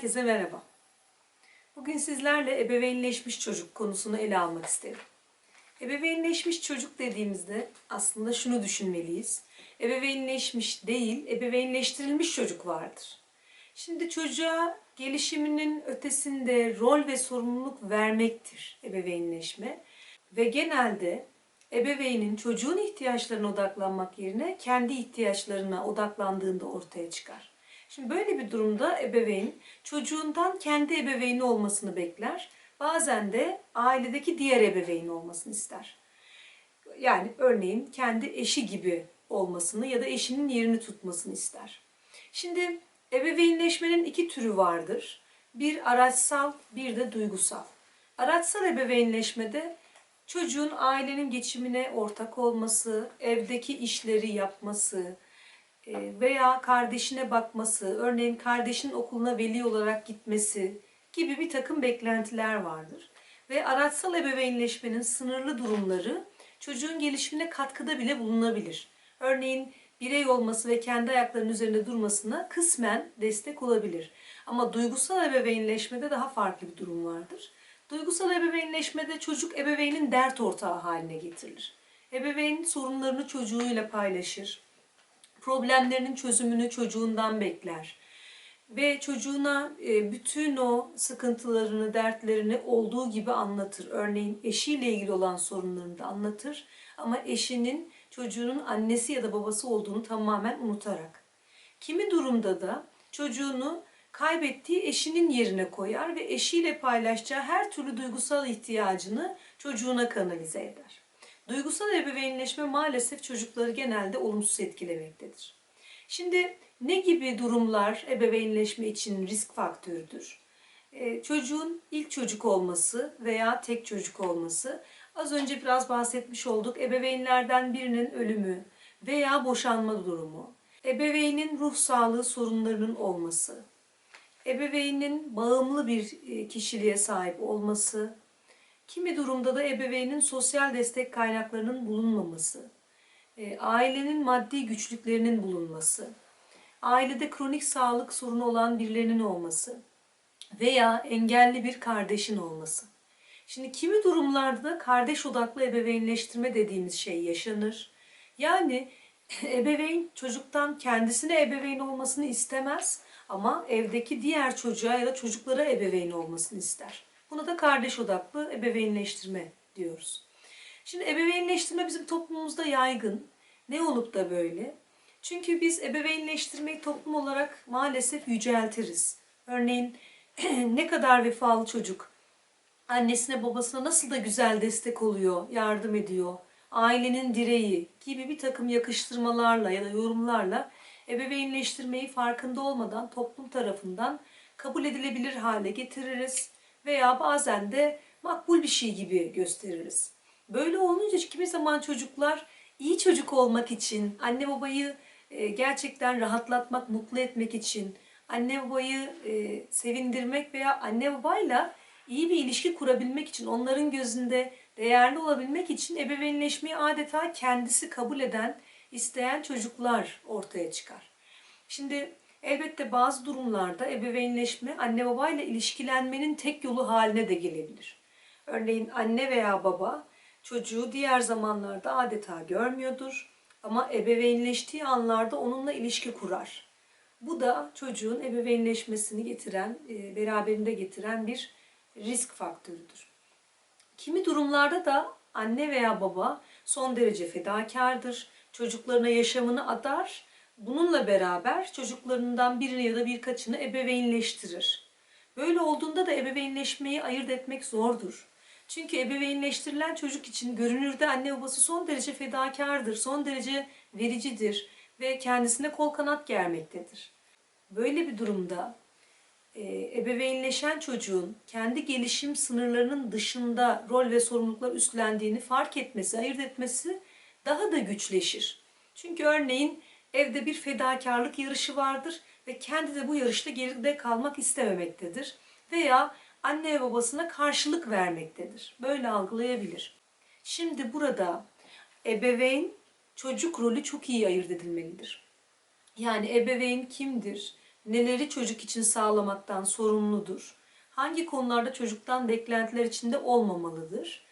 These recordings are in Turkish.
Herkese merhaba. Bugün sizlerle ebeveynleşmiş çocuk konusunu ele almak isterim. Ebeveynleşmiş çocuk dediğimizde aslında şunu düşünmeliyiz. Ebeveynleşmiş değil, ebeveynleştirilmiş çocuk vardır. Şimdi çocuğa gelişiminin ötesinde rol ve sorumluluk vermektir ebeveynleşme. Ve genelde ebeveynin çocuğun ihtiyaçlarına odaklanmak yerine kendi ihtiyaçlarına odaklandığında ortaya çıkar. Şimdi böyle bir durumda ebeveyn çocuğundan kendi ebeveyni olmasını bekler. Bazen de ailedeki diğer ebeveyn olmasını ister. Yani örneğin kendi eşi gibi olmasını ya da eşinin yerini tutmasını ister. Şimdi ebeveynleşmenin iki türü vardır. Bir araçsal, bir de duygusal. Araçsal ebeveynleşmede çocuğun ailenin geçimine ortak olması, evdeki işleri yapması, veya kardeşine bakması, örneğin kardeşin okuluna veli olarak gitmesi gibi bir takım beklentiler vardır. Ve araçsal ebeveynleşmenin sınırlı durumları çocuğun gelişimine katkıda bile bulunabilir. Örneğin birey olması ve kendi ayaklarının üzerinde durmasına kısmen destek olabilir. Ama duygusal ebeveynleşmede daha farklı bir durum vardır. Duygusal ebeveynleşmede çocuk ebeveynin dert ortağı haline getirilir. Ebeveyn sorunlarını çocuğuyla paylaşır problemlerinin çözümünü çocuğundan bekler. Ve çocuğuna e, bütün o sıkıntılarını, dertlerini olduğu gibi anlatır. Örneğin eşiyle ilgili olan sorunlarını da anlatır. Ama eşinin çocuğunun annesi ya da babası olduğunu tamamen unutarak. Kimi durumda da çocuğunu kaybettiği eşinin yerine koyar ve eşiyle paylaşacağı her türlü duygusal ihtiyacını çocuğuna kanalize eder. Duygusal ebeveynleşme maalesef çocukları genelde olumsuz etkilemektedir. Şimdi ne gibi durumlar ebeveynleşme için risk faktörüdür? Ee, çocuğun ilk çocuk olması veya tek çocuk olması, az önce biraz bahsetmiş olduk. Ebeveynlerden birinin ölümü veya boşanma durumu, ebeveynin ruh sağlığı sorunlarının olması, ebeveynin bağımlı bir e, kişiliğe sahip olması, Kimi durumda da ebeveynin sosyal destek kaynaklarının bulunmaması, e, ailenin maddi güçlüklerinin bulunması, ailede kronik sağlık sorunu olan birilerinin olması veya engelli bir kardeşin olması. Şimdi kimi durumlarda da kardeş odaklı ebeveynleştirme dediğimiz şey yaşanır. Yani ebeveyn çocuktan kendisine ebeveyn olmasını istemez ama evdeki diğer çocuğa ya da çocuklara ebeveyn olmasını ister. Buna da kardeş odaklı ebeveynleştirme diyoruz. Şimdi ebeveynleştirme bizim toplumumuzda yaygın. Ne olup da böyle? Çünkü biz ebeveynleştirmeyi toplum olarak maalesef yüceltiriz. Örneğin ne kadar vefalı çocuk annesine babasına nasıl da güzel destek oluyor, yardım ediyor, ailenin direği gibi bir takım yakıştırmalarla ya da yorumlarla ebeveynleştirmeyi farkında olmadan toplum tarafından kabul edilebilir hale getiririz veya bazen de makbul bir şey gibi gösteririz. Böyle olunca kimi zaman çocuklar iyi çocuk olmak için, anne babayı e, gerçekten rahatlatmak, mutlu etmek için, anne babayı e, sevindirmek veya anne babayla iyi bir ilişki kurabilmek için, onların gözünde değerli olabilmek için ebeveynleşmeyi adeta kendisi kabul eden, isteyen çocuklar ortaya çıkar. Şimdi Elbette bazı durumlarda ebeveynleşme anne babayla ilişkilenmenin tek yolu haline de gelebilir. Örneğin anne veya baba çocuğu diğer zamanlarda adeta görmüyordur ama ebeveynleştiği anlarda onunla ilişki kurar. Bu da çocuğun ebeveynleşmesini getiren, e, beraberinde getiren bir risk faktörüdür. Kimi durumlarda da anne veya baba son derece fedakardır. Çocuklarına yaşamını adar Bununla beraber çocuklarından birini ya da birkaçını ebeveynleştirir. Böyle olduğunda da ebeveynleşmeyi ayırt etmek zordur. Çünkü ebeveynleştirilen çocuk için görünürde anne babası son derece fedakardır, son derece vericidir ve kendisine kol kanat germektedir. Böyle bir durumda e, ebeveynleşen çocuğun kendi gelişim sınırlarının dışında rol ve sorumluluklar üstlendiğini fark etmesi, ayırt etmesi daha da güçleşir. Çünkü örneğin Evde bir fedakarlık yarışı vardır ve kendi de bu yarışta geride kalmak istememektedir. Veya anne ve babasına karşılık vermektedir. Böyle algılayabilir. Şimdi burada ebeveyn çocuk rolü çok iyi ayırt edilmelidir. Yani ebeveyn kimdir? neleri çocuk için sağlamaktan sorumludur? Hangi konularda çocuktan beklentiler içinde olmamalıdır?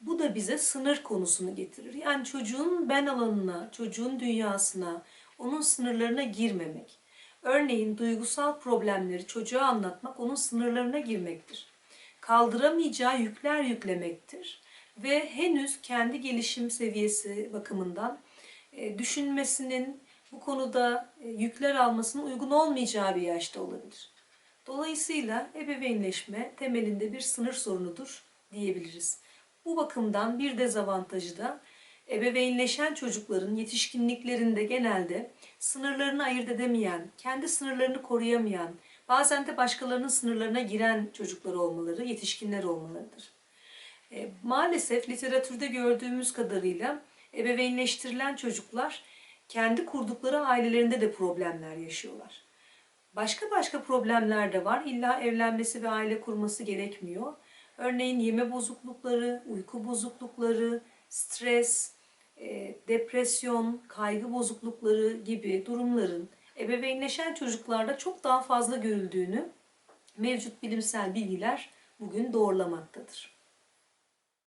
Bu da bize sınır konusunu getirir. Yani çocuğun ben alanına, çocuğun dünyasına, onun sınırlarına girmemek. Örneğin duygusal problemleri çocuğa anlatmak onun sınırlarına girmektir. Kaldıramayacağı yükler yüklemektir. Ve henüz kendi gelişim seviyesi bakımından e, düşünmesinin, bu konuda e, yükler almasının uygun olmayacağı bir yaşta olabilir. Dolayısıyla ebeveynleşme temelinde bir sınır sorunudur diyebiliriz. Bu bakımdan bir dezavantajı da ebeveynleşen çocukların yetişkinliklerinde genelde sınırlarını ayırt edemeyen, kendi sınırlarını koruyamayan, bazen de başkalarının sınırlarına giren çocuklar olmaları, yetişkinler olmalarıdır. E, maalesef literatürde gördüğümüz kadarıyla ebeveynleştirilen çocuklar kendi kurdukları ailelerinde de problemler yaşıyorlar. Başka başka problemler de var. İlla evlenmesi ve aile kurması gerekmiyor. Örneğin yeme bozuklukları, uyku bozuklukları, stres, depresyon, kaygı bozuklukları gibi durumların ebeveynleşen çocuklarda çok daha fazla görüldüğünü mevcut bilimsel bilgiler bugün doğrulamaktadır.